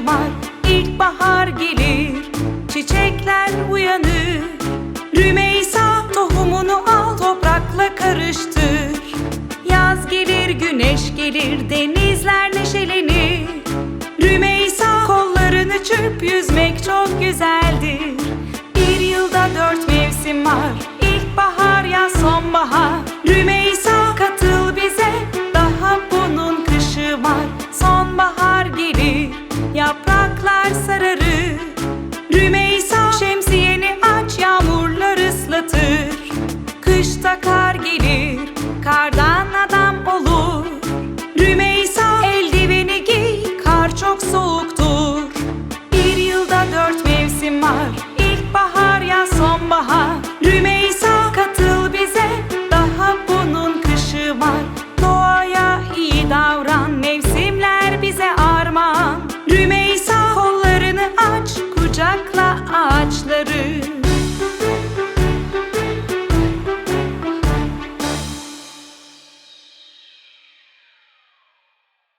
başı var ilkbahar gelir Çiçekler uyanır. Rümeysa tohumunu al toprakla karıştır. Yaz gelir güneş gelir denizler neşelenir. Rümeysa kollarını çırp yüzmek çok güzeldir. Bir yılda dört mevsim var ilkbahar yaz sonbahar. Rümeysa sararır. Rümeysa şemsiyeni aç Yağmurlar ıslatır. Kışta kar gelir Kardan adam olur. Rümeysa eldiveni giy Kar çok soğuktur. Bir yılda dört mevsim var